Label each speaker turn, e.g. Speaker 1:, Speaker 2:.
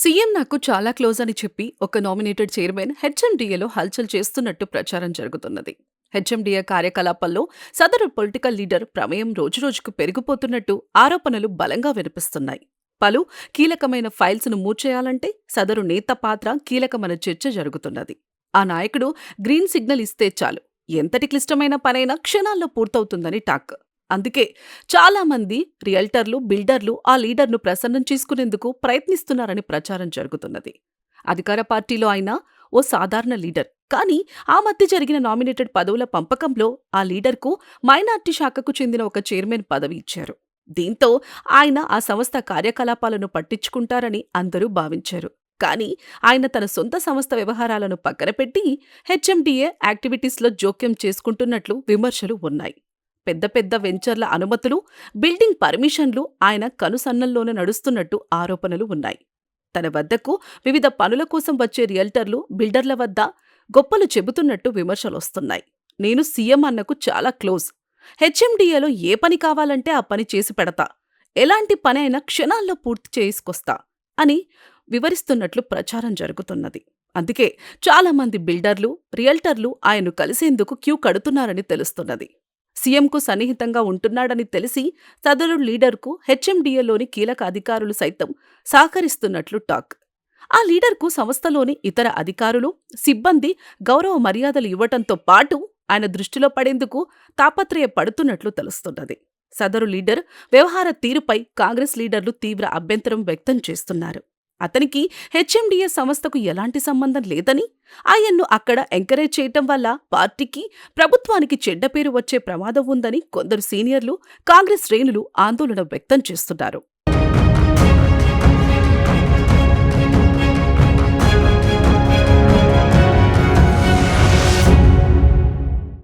Speaker 1: CM నాకు చాలా close అని చెప్పి ఒక నామినేటెడ్ చైర్మన్ హెచ్ఎండిఏలో హల్చల్ చేస్తున్నట్టు ప్రచారం జరుగుతున్నది. హెచ్ఎండిఏ కార్యకలాపాల్లో సదరు పొలిటికల్ లీడర్ ప్రమేయం రోజురోజుకు పెరిగిపోతున్నట్టు ఆరోపణలు బలంగా వినిపిస్తున్నాయి. పలు కీలకమైన ఫైల్స్ను మూర్చేయాలంటే సదరు నేత పాత్ర కీలకమైన చర్చ జరుగుతున్నది. ఆ నాయకుడు గ్రీన్ సిగ్నల్ ఇస్తే చాలు. ఎంతటి క్లిష్టమైన పనైనా క్షణాల్లో పూర్తవుతుందని టాక్. అందుకే చాలా మంది రియల్టర్లు బిల్డర్లు ఆ లీడర్ను ప్రసన్నం చేసుకునేందుకు ప్రయత్నిస్తున్నారని ప్రచారం జరుగుతున్నది. అధికార పార్టీలో అయినా ఓ సాధారణ లీడర్. కానీ ఆ మధ్య జరిగిన నామినేటెడ్ పదవుల పంపకంలో ఆ లీడర్కు మైనార్టీ శాఖకు చెందిన ఒక చైర్మన్ పదవి ఇచ్చారు. దీంతో ఆయన ఆ సంస్థ కార్యకలాపాలను పట్టించుకుంటారని అందరూ భావించారు. కానీ ఆయన తన సొంత సంస్థ వ్యవహారాలను పక్కనపెట్టి హెచ్ఎండిఏ యాక్టివిటీస్లో జోక్యం చేసుకుంటున్నట్లు విమర్శలు ఉన్నాయి. పెద్ద పెద్ద వెంచర్ల అనుమతులు బిల్డింగ్ పర్మిషన్లు ఆయన కనుసన్నల్లోనే నడుస్తున్నట్టు ఆరోపణలు ఉన్నాయి. తన వద్దకు వివిధ పనుల కోసం వచ్చే రియల్టర్లు బిల్డర్ల వద్ద గొప్పలు చెబుతున్నట్టు విమర్శలొస్తున్నాయి. నేను సీఎం అన్నకు చాలా క్లోజ్. హెచ్ఎండిఏలో ఏ పని కావాలంటే ఆ పని చేసి పెడతా. ఎలాంటి పని అయినా క్షణాల్లో పూర్తి చేసుకొస్తా అని వివరిస్తున్నట్లు ప్రచారం జరుగుతున్నది. అందుకే చాలామంది బిల్డర్లు రియల్టర్లు ఆయన్ను కలిసేందుకు క్యూ కడుతున్నారని తెలుస్తున్నది. సీఎంకు సన్నిహితంగా ఉంటున్నాడని తెలిసి సదరు లీడర్కు హెచ్ఎండిఏలోని కీలక అధికారులు సైతం సహకరిస్తున్నట్లు టాక్. ఆ లీడర్కు సంస్థలోని ఇతర అధికారులు సిబ్బంది గౌరవ మర్యాదలు ఇవ్వటంతో పాటు ఆయన దృష్టిలో పడేందుకు తాపత్రయపడుతున్నట్లు తెలుస్తున్నది. సదరు లీడర్ వ్యవహార తీరుపై కాంగ్రెస్ లీడర్లు తీవ్ర అభ్యంతరం వ్యక్తం చేస్తున్నారు. అతనికి హెచ్ఎండిఏ సంస్థకు ఎలాంటి సంబంధం లేదని ఆయన్ను అక్కడ ఎంకరేజ్ చేయటం వల్ల పార్టీకి ప్రభుత్వానికి చెడ్డ పేరు వచ్చే ప్రమాదం ఉందని కొందరు సీనియర్లు కాంగ్రెస్ శ్రేణులు ఆందోళన వ్యక్తం చేస్తున్నారు.